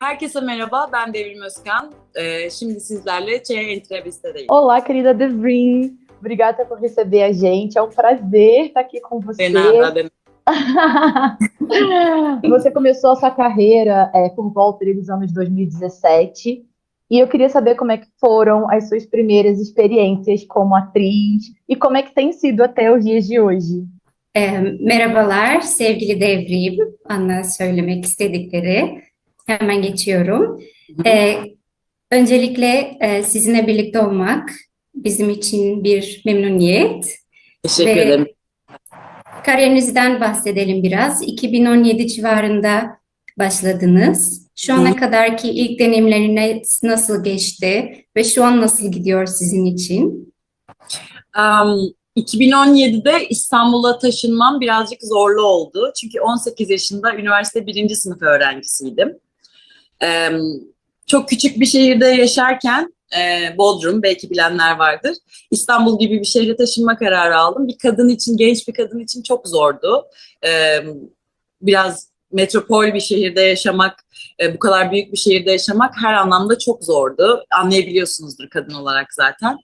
Herkese merhaba, ben Devrim Özkan. Ee, şimdi sizlerle Entrevista'dayım. Olá, querida Devrim. Obrigada por receber a gente. É um prazer estar aqui com você. De nada, de você começou a sua carreira é, por volta dos anos 2017 e eu queria saber como é que foram as suas primeiras experiências como atriz e como é que tem sido até os dias de hoje. E, merhabalar sevgili Devrim, bana söylemek istedikleri. Hemen geçiyorum. E, öncelikle e, sizinle birlikte olmak bizim için bir memnuniyet. Teşekkür Ve- ederim. Kariyerinizden bahsedelim biraz. 2017 civarında başladınız. Şu ana Hı. kadarki ilk deneyimleriniz nasıl geçti ve şu an nasıl gidiyor sizin için? Um, 2017'de İstanbul'a taşınmam birazcık zorlu oldu. Çünkü 18 yaşında üniversite birinci sınıf öğrencisiydim. Ee, çok küçük bir şehirde yaşarken e, Bodrum, belki bilenler vardır. İstanbul gibi bir şehre taşınma kararı aldım. Bir kadın için, genç bir kadın için çok zordu. Ee, biraz metropol bir şehirde yaşamak, e, bu kadar büyük bir şehirde yaşamak her anlamda çok zordu. Anlayabiliyorsunuzdur kadın olarak zaten.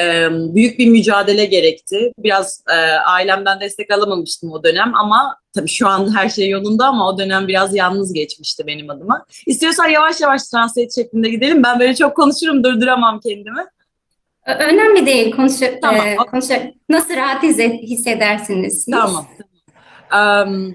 Ee, büyük bir mücadele gerekti. Biraz e, ailemden destek alamamıştım o dönem ama tabii şu an her şey yolunda ama o dönem biraz yalnız geçmişti benim adıma. İstiyorsan yavaş yavaş translate şeklinde gidelim. Ben böyle çok konuşurum, durduramam kendimi. Önemli değil. Konuş, Tamam. e, konuş- nasıl rahat hisse- hissedersiniz? Tamam. Em,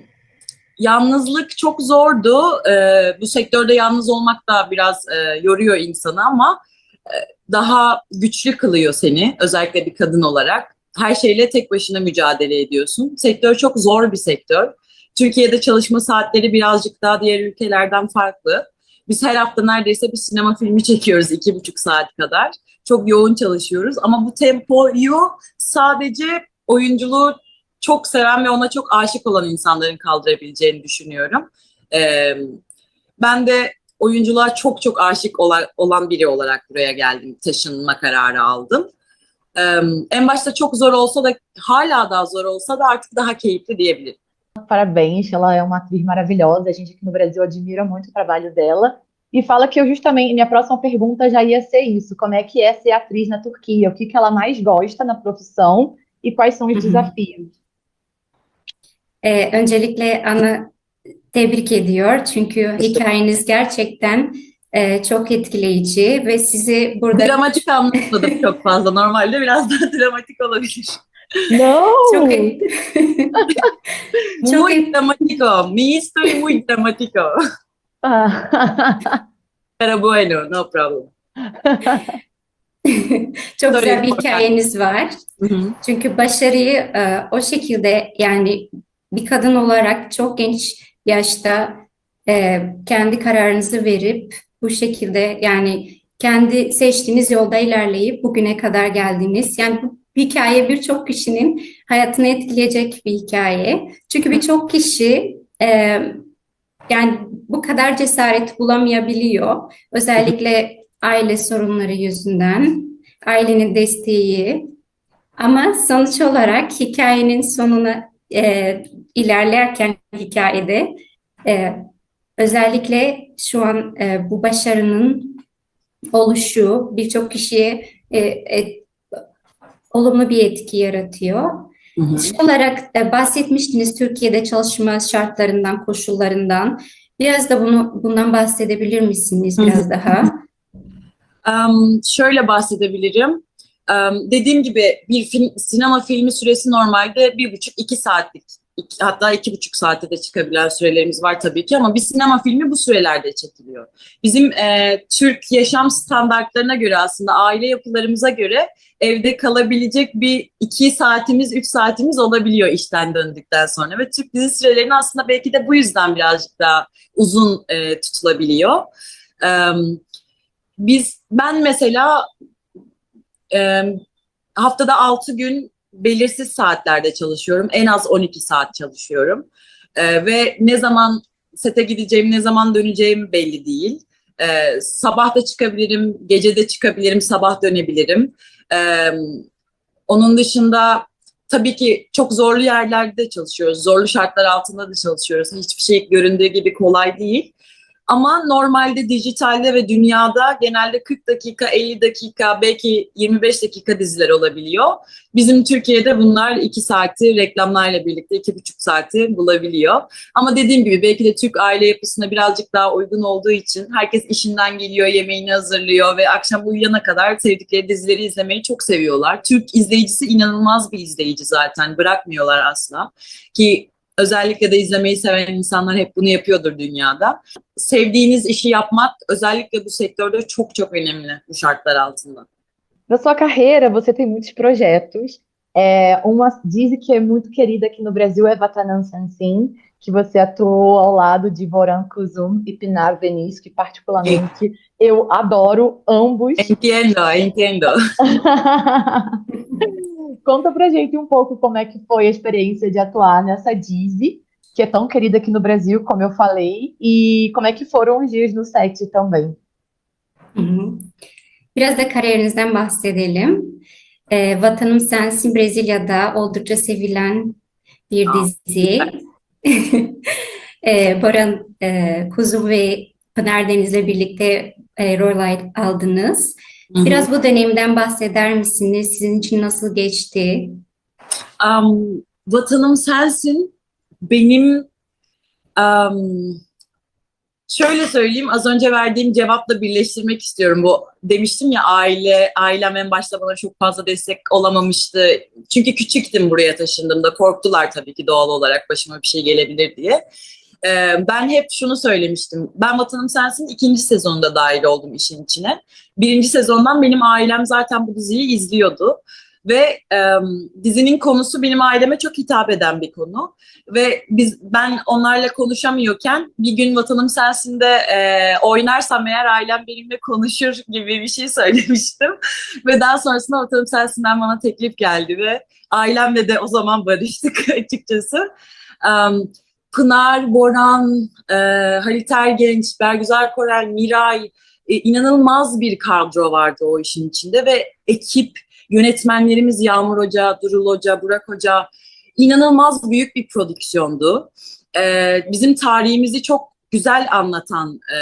yalnızlık çok zordu. Ee, bu sektörde yalnız olmak da biraz e, yoruyor insanı ama e, daha güçlü kılıyor seni özellikle bir kadın olarak. Her şeyle tek başına mücadele ediyorsun. Sektör çok zor bir sektör. Türkiye'de çalışma saatleri birazcık daha diğer ülkelerden farklı. Biz her hafta neredeyse bir sinema filmi çekiyoruz iki buçuk saat kadar. Çok yoğun çalışıyoruz ama bu tempoyu sadece oyunculuğu çok seven ve ona çok aşık olan insanların kaldırabileceğini düşünüyorum. Ee, ben de oyunculuğa çok çok aşık olan, olan biri olarak buraya geldim. Taşınma kararı aldım. Ee, en başta çok zor olsa da hala daha zor olsa da artık daha keyifli diyebilirim. Parabéns, ela é uma atriz maravilhosa. A gente aqui no Brasil admira muito o trabalho dela. E fala que eu justamente, minha próxima pergunta já ia ser isso: como é que é ser atriz na Turquia? O que que ela mais gosta na profissão e quais são os desafios? E, öncelikle Ana tebrik ediyor çünkü hikayeniz gerçekten e, çok etkileyici ve sizi burada Dramatik anlatmadım çok fazla. Normalde biraz daha dramatik olabilir. Não! çok çok Muy dramático. Mi historia muy dramático. Pero bueno, no problem. çok güzel bir hikayeniz var. Hı hı. Çünkü başarıyı e, o şekilde yani bir kadın olarak çok genç yaşta e, kendi kararınızı verip bu şekilde yani kendi seçtiğiniz yolda ilerleyip bugüne kadar geldiniz. Yani bu hikaye birçok kişinin hayatını etkileyecek bir hikaye. Çünkü birçok kişi e, yani bu kadar cesaret bulamayabiliyor. Özellikle aile sorunları yüzünden, ailenin desteği. Ama sonuç olarak hikayenin sonuna e, ilerlerken hikayede e, özellikle şu an e, bu başarının oluşu birçok kişiye e, e, olumlu bir etki yaratıyor. Hı hı. Olarak e, bahsetmiştiniz Türkiye'de çalışma şartlarından, koşullarından. Biraz da bunu bundan bahsedebilir misiniz Hı hı. biraz daha? Em, şöyle bahsedebilirim. Dediğim gibi bir film, sinema filmi süresi normalde bir buçuk iki saatlik. İki- hatta iki buçuk saate de çıkabilen sürelerimiz var tabii ki ama bir sinema filmi bu sürelerde çekiliyor. Bizim e, Türk yaşam standartlarına göre aslında aile yapılarımıza göre evde kalabilecek bir iki saatimiz, üç saatimiz olabiliyor işten döndükten sonra ve Türk dizi sürelerinin aslında belki de bu yüzden birazcık daha uzun e, tutulabiliyor. Em, biz ben mesela e, haftada 6 gün belirsiz saatlerde çalışıyorum. En az 12 saat çalışıyorum. E, ve ne zaman sete gideceğim, ne zaman döneceğim belli değil. E, sabah da çıkabilirim, gece de çıkabilirim, sabah dönebilirim. E, onun dışında tabii ki çok zorlu yerlerde çalışıyoruz. Zorlu şartlar altında da çalışıyoruz. Hiçbir şey göründüğü gibi kolay değil. Ama normalde dijitalde ve dünyada genelde 40 dakika, 50 dakika, belki 25 dakika diziler olabiliyor. Bizim Türkiye'de bunlar 2 saati reklamlarla birlikte 2,5 saati bulabiliyor. Ama dediğim gibi belki de Türk aile yapısına birazcık daha uygun olduğu için herkes işinden geliyor, yemeğini hazırlıyor ve akşam uyuyana kadar sevdikleri dizileri izlemeyi çok seviyorlar. Türk izleyicisi inanılmaz bir izleyici zaten. Bırakmıyorlar asla. Ki özellikle de izlemeyi seven insanlar hep bunu yapıyordur dünyada. Sevdiğiniz işi yapmak özellikle bu sektörde çok çok önemli bu şartlar altında. Na sua carreira, você tem muitos projetos. É, uma diz que é muito querida aqui no Brasil é Vatanam Sansin, que você atuou ao lado de Voran Kuzum e Pinar Venice, que particularmente eu adoro ambos. Entiendo, entiendo. Conta pra gente um pouco como é que foi a experiência de atuar nessa Dizzy, que é tão querida aqui no Brasil, como eu falei, e como é que foram os dias no set também. Hı. Biraz da kariyerinizden bahsedelim. Ee, Vatanım Sensin Brezilya'da oldukça sevilen bir dizi. Ee, Boran e, Kuzu ve Pınar Deniz'le birlikte e, rol al- aldınız. Hı hı. Biraz bu deneyimden bahseder misiniz? Sizin için nasıl geçti? Um, vatanım sensin. Benim um, şöyle söyleyeyim az önce verdiğim cevapla birleştirmek istiyorum. Bu demiştim ya aile ailem en başta bana çok fazla destek olamamıştı. Çünkü küçüktüm buraya taşındığımda korktular tabii ki doğal olarak başıma bir şey gelebilir diye. Ee, ben hep şunu söylemiştim. Ben Vatanım Sensin ikinci sezonunda dahil oldum işin içine. Birinci sezondan benim ailem zaten bu diziyi izliyordu. Ve e, dizinin konusu benim aileme çok hitap eden bir konu. Ve biz ben onlarla konuşamıyorken bir gün Vatanım Sensin'de e, oynarsam eğer ailem benimle konuşur gibi bir şey söylemiştim. Ve daha sonrasında Vatanım Sensin'den bana teklif geldi ve ailemle de o zaman barıştık açıkçası. Um, Pınar, Boran, e, Halit Ergenç, Bergüzar Korel, Miray e, inanılmaz bir kadro vardı o işin içinde ve ekip yönetmenlerimiz Yağmur Hoca, Durul Hoca, Burak Hoca inanılmaz büyük bir prodüksiyondu. Ee, bizim tarihimizi çok güzel anlatan, e,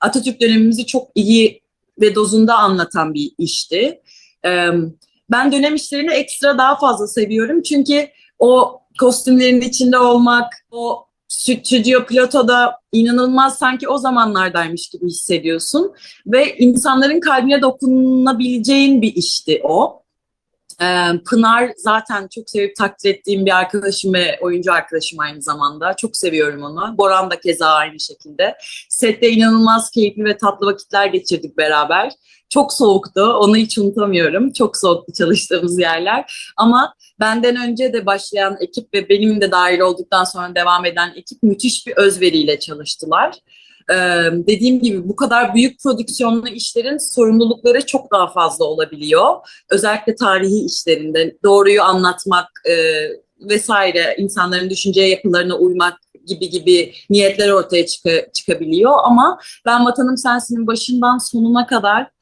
Atatürk dönemimizi çok iyi ve dozunda anlatan bir işti. Ee, ben dönem işlerini ekstra daha fazla seviyorum çünkü o kostümlerin içinde olmak, o stüdyo platoda inanılmaz sanki o zamanlardaymış gibi hissediyorsun ve insanların kalbine dokunabileceğin bir işti o. Ee, Pınar zaten çok sevip takdir ettiğim bir arkadaşım ve oyuncu arkadaşım aynı zamanda. Çok seviyorum onu. Boran da keza aynı şekilde. Sette inanılmaz keyifli ve tatlı vakitler geçirdik beraber. Çok soğuktu. Onu hiç unutamıyorum. Çok soğuktu çalıştığımız yerler. Ama benden önce de başlayan ekip ve benim de dahil olduktan sonra devam eden ekip müthiş bir özveriyle çalıştılar. Ee, dediğim gibi bu kadar büyük prodüksiyonlu işlerin sorumlulukları çok daha fazla olabiliyor. Özellikle tarihi işlerinde doğruyu anlatmak e, vesaire insanların düşünce yapılarına uymak gibi gibi niyetler ortaya çıka- çıkabiliyor. Ama ben Vatanım Sensin'in başından sonuna kadar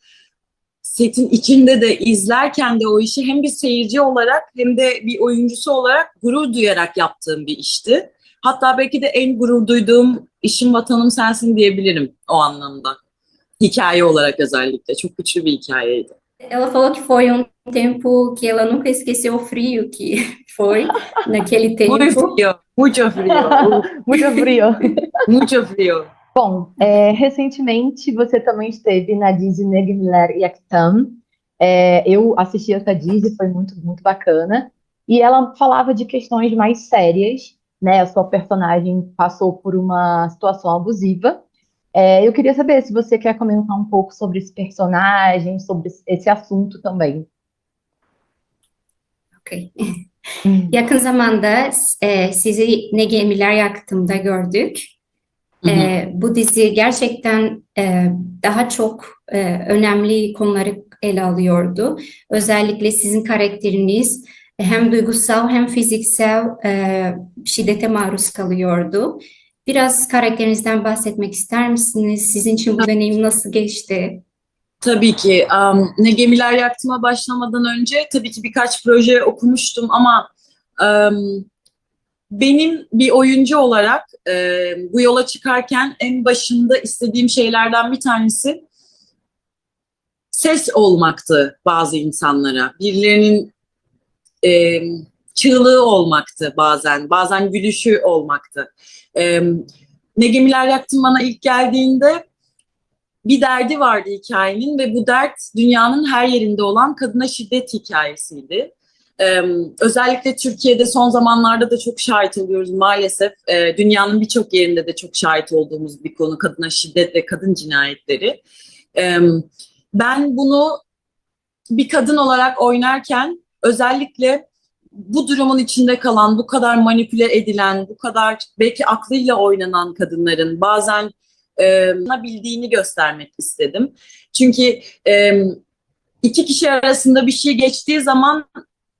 setin içinde de izlerken de o işi hem bir seyirci olarak hem de bir oyuncusu olarak gurur duyarak yaptığım bir işti. Hatta belki de en gurur duyduğum işim Vatanım Sensin diyebilirim o anlamda. Hikaye olarak özellikle. Çok güçlü bir hikayeydi. Ela falou que foi um tempo que ela nunca esqueceu o frio que foi naquele tempo. frío, mucho frío, Muito frio. mucho frío. Bom, é, recentemente você também esteve na Disney Negmiler Yaktam. É, eu assisti essa Disney, foi muito, muito bacana. E ela falava de questões mais sérias, né? A sua personagem passou por uma situação abusiva. É, eu queria saber se você quer comentar um pouco sobre esse personagem, sobre esse assunto também. Okey. Yakın zamanda e, sizi Ne Gemiler Yaktım'da gördük. Hı hı. E, bu dizi gerçekten e, daha çok e, önemli konuları ele alıyordu. Özellikle sizin karakteriniz hem duygusal hem fiziksel e, şiddete maruz kalıyordu. Biraz karakterinizden bahsetmek ister misiniz? Sizin için bu deneyim nasıl geçti? Tabii ki. Um, ne gemiler yaktıma başlamadan önce tabii ki birkaç proje okumuştum ama um, benim bir oyuncu olarak e, bu yola çıkarken en başında istediğim şeylerden bir tanesi ses olmaktı bazı insanlara. Birilerinin e, çığlığı olmaktı bazen, bazen gülüşü olmaktı. E, ne gemiler yaktın bana ilk geldiğinde bir derdi vardı hikayenin ve bu dert dünyanın her yerinde olan kadına şiddet hikayesiydi. Özellikle Türkiye'de son zamanlarda da çok şahit oluyoruz maalesef. Dünyanın birçok yerinde de çok şahit olduğumuz bir konu kadına şiddet ve kadın cinayetleri. Ben bunu bir kadın olarak oynarken özellikle bu durumun içinde kalan, bu kadar manipüle edilen, bu kadar belki aklıyla oynanan kadınların bazen e, bildiğini göstermek istedim. Çünkü e, iki kişi arasında bir şey geçtiği zaman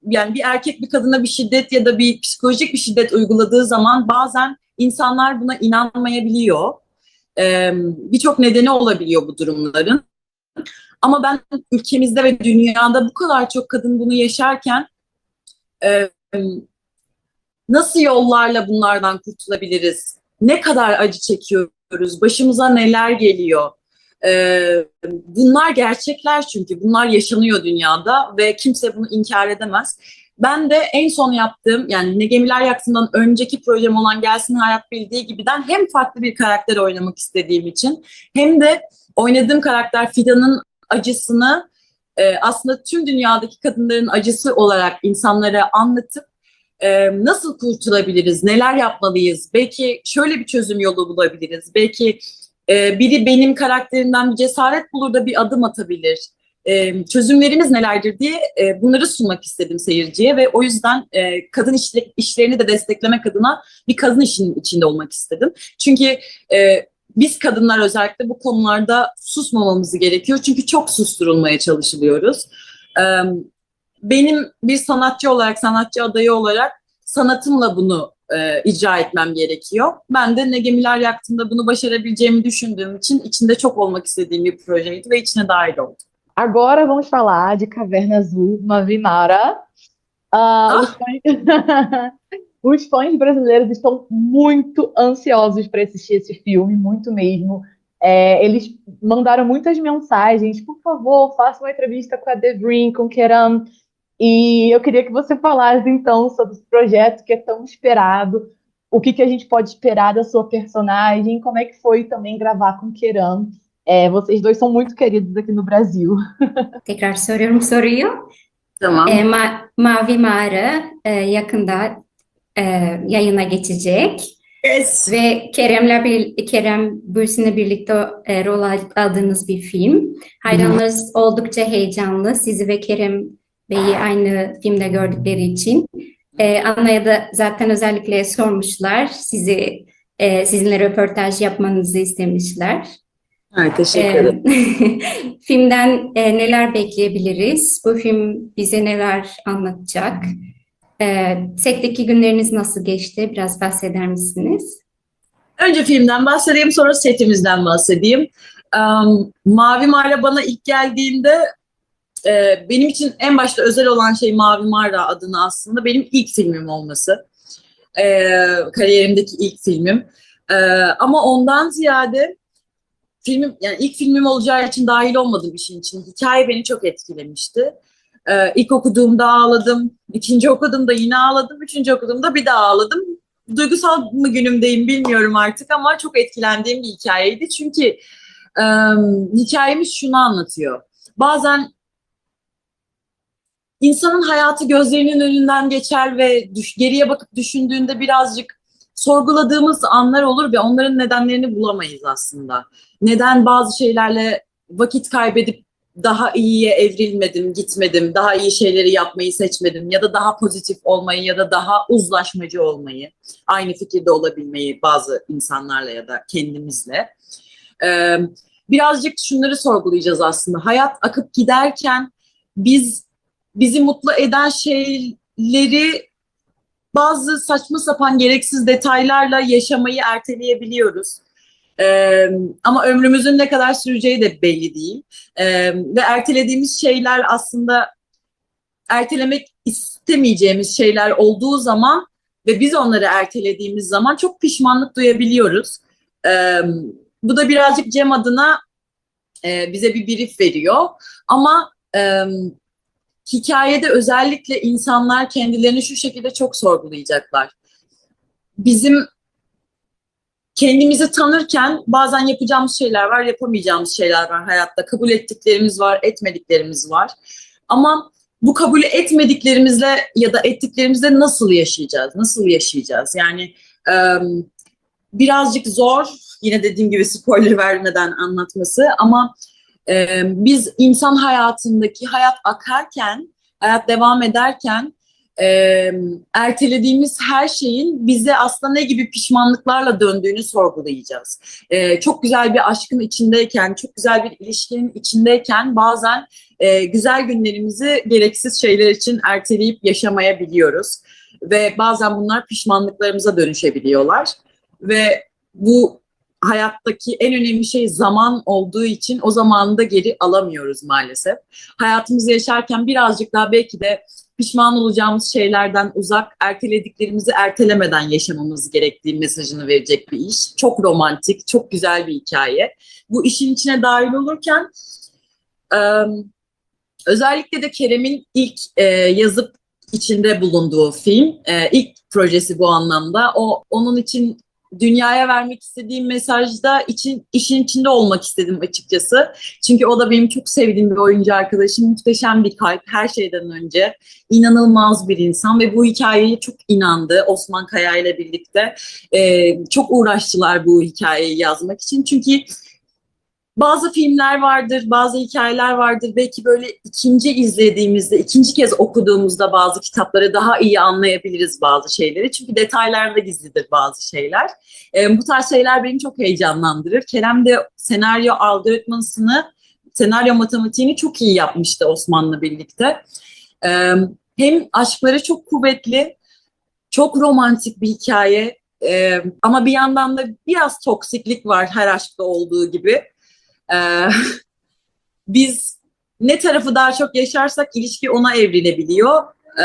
yani bir erkek bir kadına bir şiddet ya da bir psikolojik bir şiddet uyguladığı zaman bazen insanlar buna inanmayabiliyor. E, Birçok nedeni olabiliyor bu durumların. Ama ben ülkemizde ve dünyada bu kadar çok kadın bunu yaşarken e, nasıl yollarla bunlardan kurtulabiliriz? Ne kadar acı çekiyoruz? Başımıza neler geliyor? Ee, bunlar gerçekler çünkü. Bunlar yaşanıyor dünyada ve kimse bunu inkar edemez. Ben de en son yaptığım yani Ne Gemiler Yaktığından önceki projem olan Gelsin Hayat Bildiği gibiden hem farklı bir karakter oynamak istediğim için hem de oynadığım karakter Fidan'ın acısını e, aslında tüm dünyadaki kadınların acısı olarak insanlara anlatıp e, nasıl kurtulabiliriz, neler yapmalıyız, belki şöyle bir çözüm yolu bulabiliriz, belki e, biri benim karakterimden bir cesaret bulur da bir adım atabilir. E, çözümlerimiz nelerdir diye e, bunları sunmak istedim seyirciye ve o yüzden e, kadın işle, işlerini de desteklemek adına bir kadın işinin içinde olmak istedim. Çünkü e, biz kadınlar özellikle bu konularda susmamamız gerekiyor. Çünkü çok susturulmaya çalışılıyoruz. Ee, benim bir sanatçı olarak, sanatçı adayı olarak sanatımla bunu e, icra etmem gerekiyor. Ben de Ne Gemiler bunu başarabileceğimi düşündüğüm için içinde çok olmak istediğim bir projeydi ve içine dahil oldum. Agora vamos falar de Caverna Azul, Mavi Mara. Ah, os, fãs... os fãs brasileiros estão muito ansiosos para assistir esse filme, muito mesmo. É, eles mandaram muitas mensagens, por favor, faça uma entrevista com a Devrin, com o Keram. E eu queria que você falasse então sobre esse projeto que é tão esperado, o que, que a gente pode esperar da sua personagem, como é que foi também gravar com o Keram. É, vocês dois são muito queridos aqui no Brasil. Tekrar soruyorum soruyu. Tamam. E, Ma- Mavi Mağara e, yakında e, yayına geçecek Yes. ve Kerem'le bir, Kerem Bürsin'le birlikte e, rol al- aldığınız bir film. Hayranlarınız oldukça heyecanlı. Sizi ve Kerem Bey'i aynı filmde gördükleri için. E, Anna'ya da zaten özellikle sormuşlar. Sizi e, sizinle röportaj yapmanızı istemişler. Evet, teşekkür Ee, ederim. filmden e, neler bekleyebiliriz? Bu film bize neler anlatacak? Ee, setteki günleriniz nasıl geçti? Biraz bahseder misiniz? Önce filmden bahsedeyim, sonra setimizden bahsedeyim. Um, Mavi Mağara bana ilk geldiğinde e, benim için en başta özel olan şey Mavi Mağara adını aslında benim ilk filmim olması. E, kariyerimdeki ilk filmim. E, ama ondan ziyade filmim yani ilk filmim olacağı için dahil olmadım işin için. Hikaye beni çok etkilemişti. E, ilk okuduğumda ağladım, ikinci okuduğumda yine ağladım, üçüncü okuduğumda bir daha ağladım duygusal mı günümdeyim bilmiyorum artık ama çok etkilendiğim bir hikayeydi. Çünkü e, hikayemiz şunu anlatıyor. Bazen insanın hayatı gözlerinin önünden geçer ve düş, geriye bakıp düşündüğünde birazcık sorguladığımız anlar olur ve onların nedenlerini bulamayız aslında. Neden bazı şeylerle vakit kaybedip daha iyiye evrilmedim, gitmedim, daha iyi şeyleri yapmayı seçmedim ya da daha pozitif olmayı ya da daha uzlaşmacı olmayı, aynı fikirde olabilmeyi bazı insanlarla ya da kendimizle. Birazcık şunları sorgulayacağız aslında. Hayat akıp giderken biz bizi mutlu eden şeyleri bazı saçma sapan gereksiz detaylarla yaşamayı erteleyebiliyoruz. Ee, ama ömrümüzün ne kadar süreceği de belli değil. Ee, ve ertelediğimiz şeyler aslında ertelemek istemeyeceğimiz şeyler olduğu zaman ve biz onları ertelediğimiz zaman çok pişmanlık duyabiliyoruz. Ee, bu da birazcık Cem adına e, bize bir brief veriyor. Ama e, hikayede özellikle insanlar kendilerini şu şekilde çok sorgulayacaklar. Bizim kendimizi tanırken bazen yapacağımız şeyler var, yapamayacağımız şeyler var hayatta. Kabul ettiklerimiz var, etmediklerimiz var. Ama bu kabul etmediklerimizle ya da ettiklerimizle nasıl yaşayacağız? Nasıl yaşayacağız? Yani birazcık zor, yine dediğim gibi spoiler vermeden anlatması ama e, biz insan hayatındaki hayat akarken, hayat devam ederken e, ertelediğimiz her şeyin bize aslında ne gibi pişmanlıklarla döndüğünü sorgulayacağız. E, çok güzel bir aşkın içindeyken, çok güzel bir ilişkinin içindeyken bazen e, güzel günlerimizi gereksiz şeyler için erteleyip yaşamayabiliyoruz. Ve bazen bunlar pişmanlıklarımıza dönüşebiliyorlar. Ve bu hayattaki en önemli şey zaman olduğu için o zamanı da geri alamıyoruz maalesef. Hayatımızı yaşarken birazcık daha belki de pişman olacağımız şeylerden uzak, ertelediklerimizi ertelemeden yaşamamız gerektiği mesajını verecek bir iş. Çok romantik, çok güzel bir hikaye. Bu işin içine dahil olurken özellikle de Kerem'in ilk yazıp içinde bulunduğu film, ilk projesi bu anlamda. O onun için dünyaya vermek istediğim mesajda için işin içinde olmak istedim açıkçası. Çünkü o da benim çok sevdiğim bir oyuncu arkadaşım. Muhteşem bir kalp her şeyden önce. inanılmaz bir insan ve bu hikayeye çok inandı Osman Kaya ile birlikte. Ee, çok uğraştılar bu hikayeyi yazmak için. Çünkü bazı filmler vardır, bazı hikayeler vardır. Belki böyle ikinci izlediğimizde, ikinci kez okuduğumuzda bazı kitapları daha iyi anlayabiliriz bazı şeyleri. Çünkü detaylarda gizlidir bazı şeyler. E, bu tarz şeyler beni çok heyecanlandırır. Kerem de senaryo algoritmasını, senaryo matematiğini çok iyi yapmıştı Osman'la birlikte. E, hem aşkları çok kuvvetli, çok romantik bir hikaye. E, ama bir yandan da biraz toksiklik var her aşkta olduğu gibi. Ee, biz ne tarafı daha çok yaşarsak ilişki ona evrilebiliyor. Ee,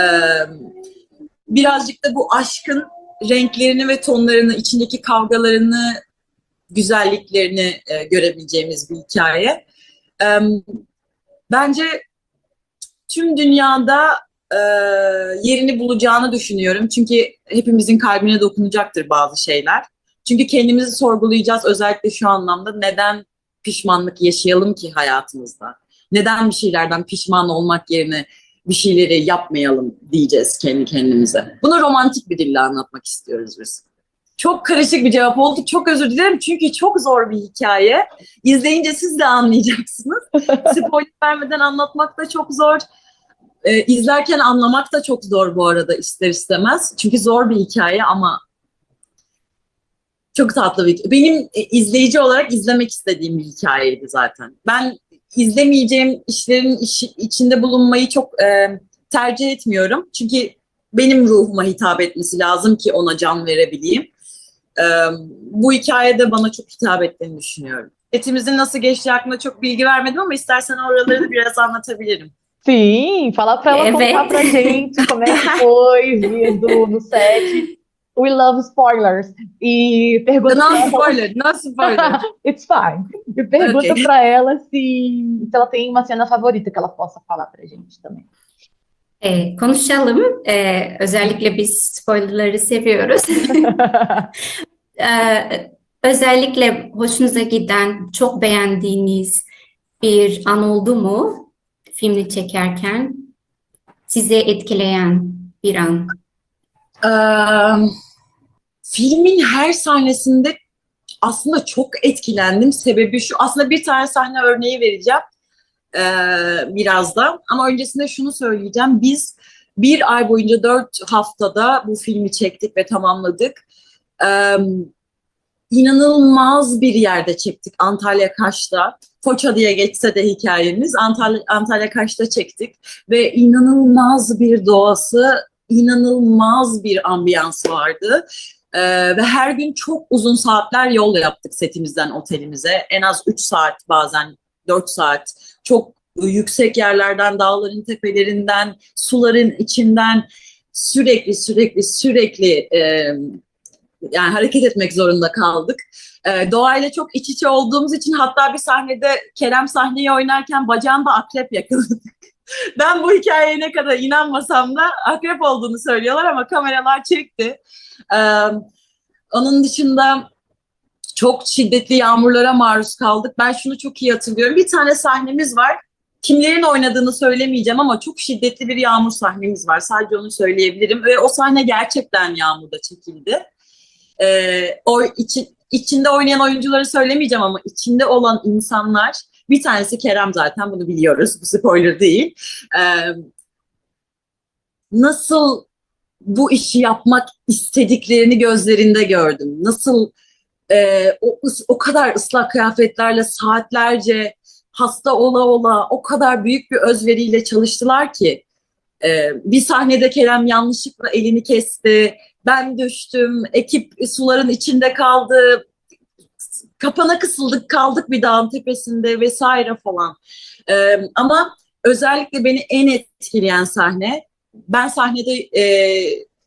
birazcık da bu aşkın renklerini ve tonlarını, içindeki kavgalarını, güzelliklerini e, görebileceğimiz bir hikaye. Ee, bence tüm dünyada e, yerini bulacağını düşünüyorum. Çünkü hepimizin kalbine dokunacaktır bazı şeyler. Çünkü kendimizi sorgulayacağız özellikle şu anlamda. Neden pişmanlık yaşayalım ki hayatımızda? Neden bir şeylerden pişman olmak yerine bir şeyleri yapmayalım diyeceğiz kendi kendimize. Bunu romantik bir dille anlatmak istiyoruz biz. Çok karışık bir cevap oldu. Çok özür dilerim çünkü çok zor bir hikaye. İzleyince siz de anlayacaksınız. Spoiler vermeden anlatmak da çok zor. Ee, izlerken anlamak da çok zor bu arada ister istemez. Çünkü zor bir hikaye ama çok tatlı bir Benim e, izleyici olarak izlemek istediğim bir hikayeydi zaten. Ben izlemeyeceğim işlerin iş, içinde bulunmayı çok e, tercih etmiyorum. Çünkü benim ruhuma hitap etmesi lazım ki ona can verebileyim. E, bu hikayede bana çok hitap ettiğini düşünüyorum. Etimizin nasıl geçtiği hakkında çok bilgi vermedim ama istersen oraları da biraz anlatabilirim. Sim, fala pra ela Evet. contar pra gente como é que foi vir do, do set. We love spoilers. E pergunta ela, spoiler, no spoiler. It's fine. E pergunta Ok. pra ela se, se ela tem uma cena favorita que ela possa falar pra gente também. Ee, konuşalım. Ee, özellikle biz spoilerları seviyoruz. Ee, özellikle hoşunuza giden, çok beğendiğiniz bir an oldu mu filmi çekerken? Sizi etkileyen bir an. Eee, filmin her sahnesinde aslında çok etkilendim. Sebebi şu, aslında bir tane sahne örneği vereceğim eee, birazdan. Ama öncesinde şunu söyleyeceğim. Biz bir ay boyunca dört haftada bu filmi çektik ve tamamladık. Eee, inanılmaz bir yerde çektik Antalya Kaş'ta. Foça diye geçse de hikayemiz Antalya, Antalya Kaş'ta çektik ve inanılmaz bir doğası, inanılmaz bir ambiyans vardı. Ee, ve her gün çok uzun saatler yol yaptık setimizden otelimize. En az 3 saat bazen 4 saat. Çok yüksek yerlerden, dağların tepelerinden, suların içinden sürekli sürekli sürekli e, yani hareket etmek zorunda kaldık. E, doğayla çok iç içe olduğumuz için hatta bir sahnede Kerem sahneyi oynarken bacağında akrep yakaladık. ben bu hikayeye ne kadar inanmasam da akrep olduğunu söylüyorlar ama kameralar çekti. E, onun dışında çok şiddetli yağmurlara maruz kaldık. Ben şunu çok iyi hatırlıyorum. Bir tane sahnemiz var. Kimlerin oynadığını söylemeyeceğim ama çok şiddetli bir yağmur sahnemiz var. Sadece onu söyleyebilirim. Ve o sahne gerçekten yağmurda çekildi. Ee, o içi, içinde oynayan oyuncuları söylemeyeceğim ama içinde olan insanlar bir tanesi Kerem zaten bunu biliyoruz. Bu spoiler değil. Ee, nasıl bu işi yapmak istediklerini gözlerinde gördüm. Nasıl e, o, o kadar ıslak kıyafetlerle saatlerce hasta ola ola o kadar büyük bir özveriyle çalıştılar ki e, bir sahnede Kerem yanlışlıkla elini kesti. Ben düştüm. Ekip suların içinde kaldı. Kapana kısıldık kaldık bir dağın tepesinde vesaire falan. E, ama özellikle beni en etkileyen sahne ben sahnede e,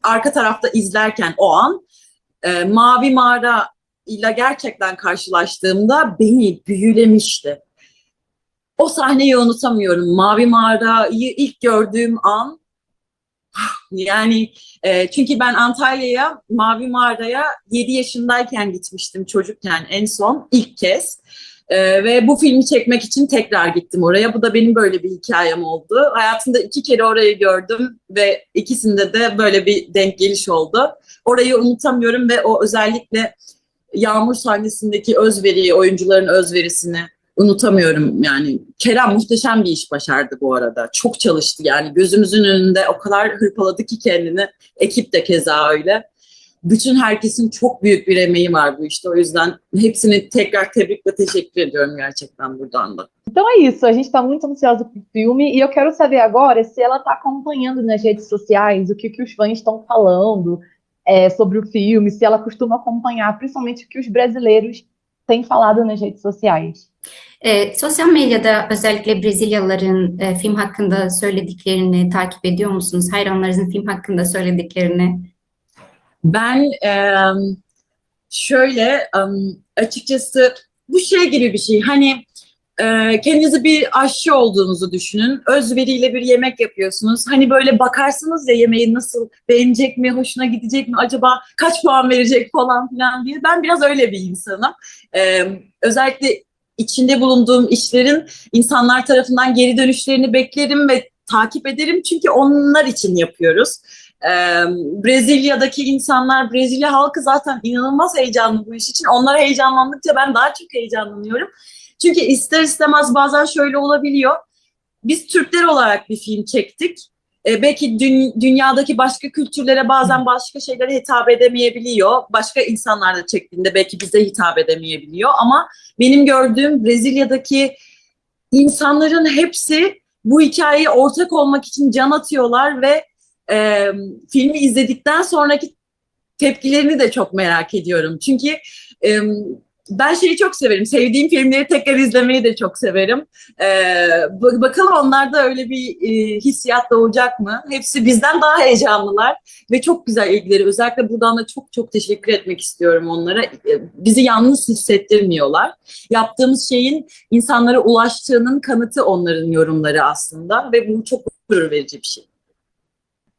arka tarafta izlerken o an e, Mavi Mağara ile gerçekten karşılaştığımda beni büyülemişti. O sahneyi unutamıyorum. Mavi Mağara'yı ilk gördüğüm an yani e, çünkü ben Antalya'ya Mavi Mağara'ya 7 yaşındayken gitmiştim çocukken en son ilk kez. E, ve bu filmi çekmek için tekrar gittim oraya. Bu da benim böyle bir hikayem oldu. Hayatımda iki kere orayı gördüm ve ikisinde de böyle bir denk geliş oldu. Orayı unutamıyorum ve o özellikle Yağmur sahnesindeki özveriyi, oyuncuların özverisini unutamıyorum yani. Kerem muhteşem bir iş başardı bu arada. Çok çalıştı yani gözümüzün önünde o kadar hırpaladı ki kendini. Ekip de keza öyle. Bütün herkesin çok büyük bir emeği var bu işte. O yüzden hepsini tekrar tebrik ve teşekkür ediyorum gerçekten buradan da. Então é isso, a gente está muito ansiosa pro filme e eu quero saber agora se ela está acompanhando nas redes sociais o que, que os fãs estão falando é, sobre o filme, se ela costuma acompanhar, principalmente o que os brasileiros têm falado nas redes sociais. E, sosyal medyada özellikle Brezilyalıların e, film hakkında söylediklerini takip ediyor musunuz? Hayranlarınızın film hakkında söylediklerini. Ben em, şöyle em, açıkçası bu şey gibi bir şey. Hani e, kendinizi bir aşçı olduğunuzu düşünün. Özveriyle bir yemek yapıyorsunuz. Hani böyle bakarsınız ya yemeği nasıl beğenecek mi, hoşuna gidecek mi, acaba kaç puan verecek falan filan diye. Ben biraz öyle bir insanım. E, özellikle içinde bulunduğum işlerin insanlar tarafından geri dönüşlerini beklerim ve takip ederim. Çünkü onlar için yapıyoruz. Ee, Brezilya'daki insanlar, Brezilya halkı zaten inanılmaz heyecanlı bu iş için. Onlar heyecanlandıkça ben daha çok heyecanlanıyorum. Çünkü ister istemez bazen şöyle olabiliyor. Biz Türkler olarak bir film çektik. Ee, belki dün- dünyadaki başka kültürlere bazen başka şeylere hitap edemeyebiliyor. Başka insanlar da çektiğinde belki bize hitap edemeyebiliyor. Ama benim gördüğüm Brezilya'daki insanların hepsi bu hikayeye ortak olmak için can atıyorlar ve e, filmi izledikten sonraki tepkilerini de çok merak ediyorum. Çünkü e, ben şeyi çok severim. Sevdiğim filmleri tekrar izlemeyi de çok severim. E, ba- bakalım onlarda öyle bir e, hissiyat doğacak mı? Hepsi bizden daha heyecanlılar ve çok güzel ilgileri. Özellikle buradan da çok çok teşekkür etmek istiyorum onlara. E, bizi yalnız hissettirmiyorlar. Yaptığımız şeyin insanlara ulaştığının kanıtı onların yorumları aslında ve bu çok gurur verici bir şey.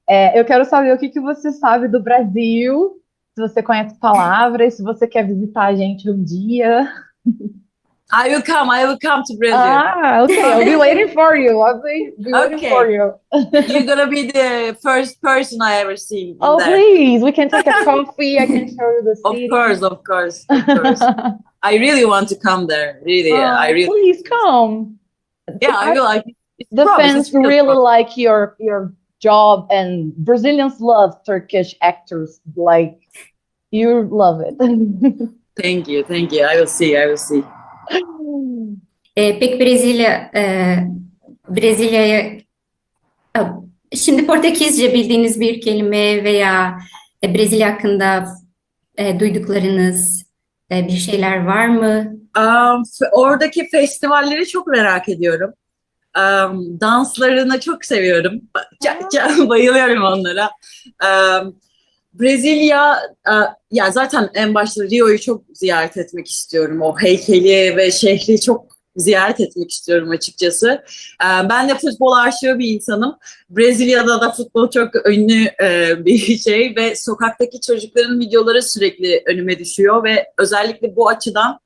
É, eu quero saber o que, que você sabe do Brasil, se você conhece palavras, se você quer visitar a gente um dia. I will come. I will come to Brazil. Ah, okay, I'll be waiting for you. I'll be, waiting Okay. for you. You're gonna be the first person I ever see. Oh, there. please, we can take a coffee. I can show you the Of course, of course, of course. I really want to come there. Really, Oh, I really. please come. Yeah, I will. I, The promise, fans really promise. like your your job, and Brazilians love Turkish actors. Like you love it. Thank you, thank you. I will see. I will see. E, peki Brezilya, e, Brezilya'ya e, şimdi Portekizce bildiğiniz bir kelime veya e, Brezilya hakkında e, duyduklarınız e, bir şeyler var mı? Um, oradaki festivalleri çok merak ediyorum. Em, danslarını çok seviyorum. Ça- ça- bayılıyorum onlara. Em, Brezilya, e, ya zaten en başta Rio'yu çok ziyaret etmek istiyorum. O heykeli ve şehri çok ziyaret etmek istiyorum açıkçası. Ben de futbol aşığı bir insanım. Brezilya'da da futbol çok ünlü e, bir şey ve sokaktaki çocukların videoları sürekli önüme düşüyor ve özellikle bu açıdan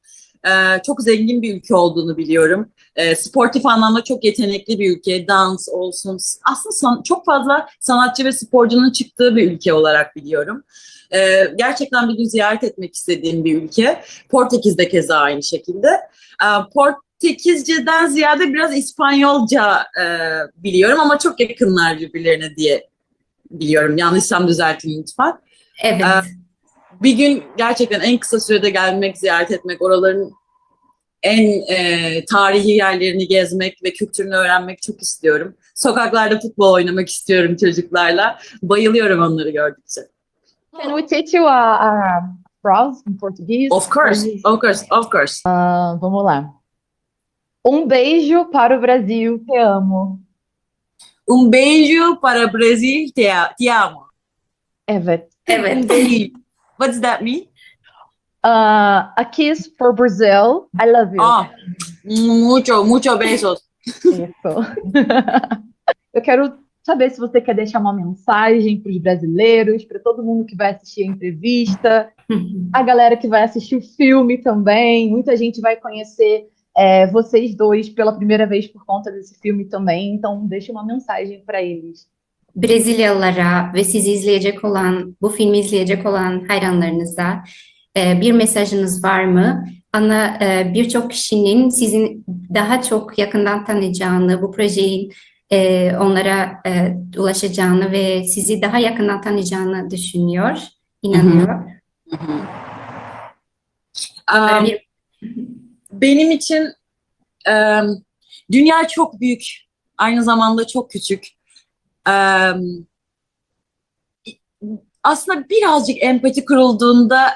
e, çok zengin bir ülke olduğunu biliyorum. E, sportif anlamda çok yetenekli bir ülke. Dans olsun. Aslında san- çok fazla sanatçı ve sporcunun çıktığı bir ülke olarak biliyorum. E, gerçekten bir gün ziyaret etmek istediğim bir ülke. Portekiz de keza aynı şekilde. E, Portekizce'den ziyade biraz İspanyolca e, biliyorum ama çok yakınlar birbirlerine diye biliyorum. Yanlışsam düzeltin lütfen. Evet. Ee, bir gün gerçekten en kısa sürede gelmek, ziyaret etmek, oraların en e, tarihi yerlerini gezmek ve kültürünü öğrenmek çok istiyorum. Sokaklarda futbol oynamak istiyorum çocuklarla. Bayılıyorum onları gördükçe. Can we teach you a, a phrase em português? Of course, of course, of course. Ah, vamos lá. Um beijo para o Brasil, te amo. Un beijo para Brasil, te, te amo. Evet. Evet. What does that mean? Ah, a kiss for Brazil. I love you. Ah, mucho, mucho besos. Isso. Eu quero saber se você quer deixar uma mensagem para os brasileiros, para todo mundo que vai assistir a entrevista, a galera que vai assistir o filme também. Muita gente vai conhecer é, vocês dois pela primeira vez por conta desse filme também. Então, deixa uma mensagem para eles. Brezilyalılara ve sizi izleyecek olan, bu filmi izleyecek olan hayranlarınıza e, bir mesajınız var mı? Ana e, birçok kişinin sizin daha çok yakından tanıyacağını, bu projenin e, onlara e, ulaşacağını ve sizi daha yakından tanıyacağını düşünüyor, inanıyor. Hı hı. Um, Bir- benim için em, dünya çok büyük, aynı zamanda çok küçük. Aslında birazcık empati kurulduğunda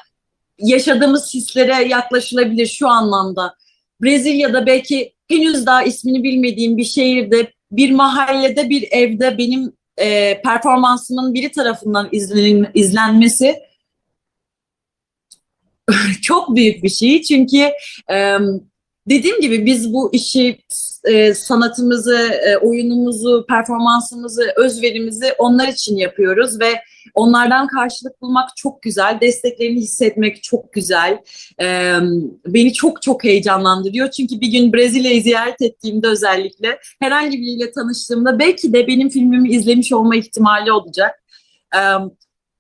yaşadığımız hislere yaklaşılabilir şu anlamda. Brezilya'da belki henüz daha ismini bilmediğim bir şehirde, bir mahallede, bir evde benim e, performansımın biri tarafından izlen, izlenmesi çok büyük bir şey. Çünkü e, dediğim gibi biz bu işi, e, sanatımızı, e, oyunumuzu, performansımızı, özverimizi onlar için yapıyoruz ve onlardan karşılık bulmak çok güzel. Desteklerini hissetmek çok güzel. E, beni çok çok heyecanlandırıyor. Çünkü bir gün Brezilya'yı ziyaret ettiğimde özellikle herhangi biriyle tanıştığımda belki de benim filmimi izlemiş olma ihtimali olacak. E,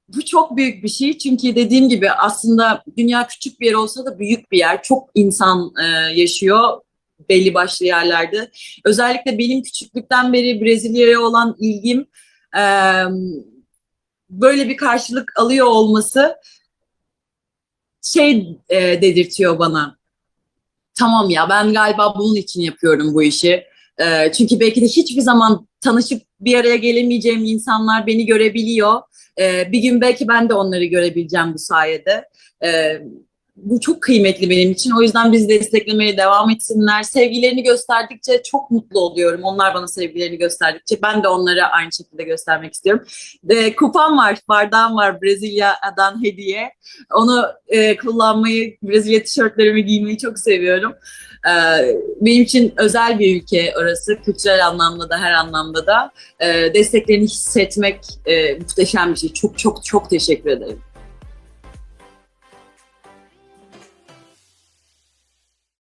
bu çok büyük bir şey çünkü dediğim gibi aslında dünya küçük bir yer olsa da büyük bir yer. Çok insan e, yaşıyor belli başlı yerlerde. Özellikle benim küçüklükten beri Brezilya'ya olan ilgim e, böyle bir karşılık alıyor olması şey e, dedirtiyor bana. Tamam ya ben galiba bunun için yapıyorum bu işi. E, çünkü belki de hiçbir zaman tanışıp bir araya gelemeyeceğim insanlar beni görebiliyor. Ee, bir gün belki ben de onları görebileceğim bu sayede. Ee, bu çok kıymetli benim için. O yüzden bizi desteklemeye devam etsinler. Sevgilerini gösterdikçe çok mutlu oluyorum. Onlar bana sevgilerini gösterdikçe ben de onlara aynı şekilde göstermek istiyorum. Ee, kupam var, bardağım var Brezilya'dan hediye. Onu e, kullanmayı, Brezilya tişörtlerimi giymeyi çok seviyorum. Ee, benim için özel bir ülke orası. Kültürel anlamda da her anlamda da. Ee, desteklerini hissetmek e, muhteşem bir şey. Çok çok çok teşekkür ederim.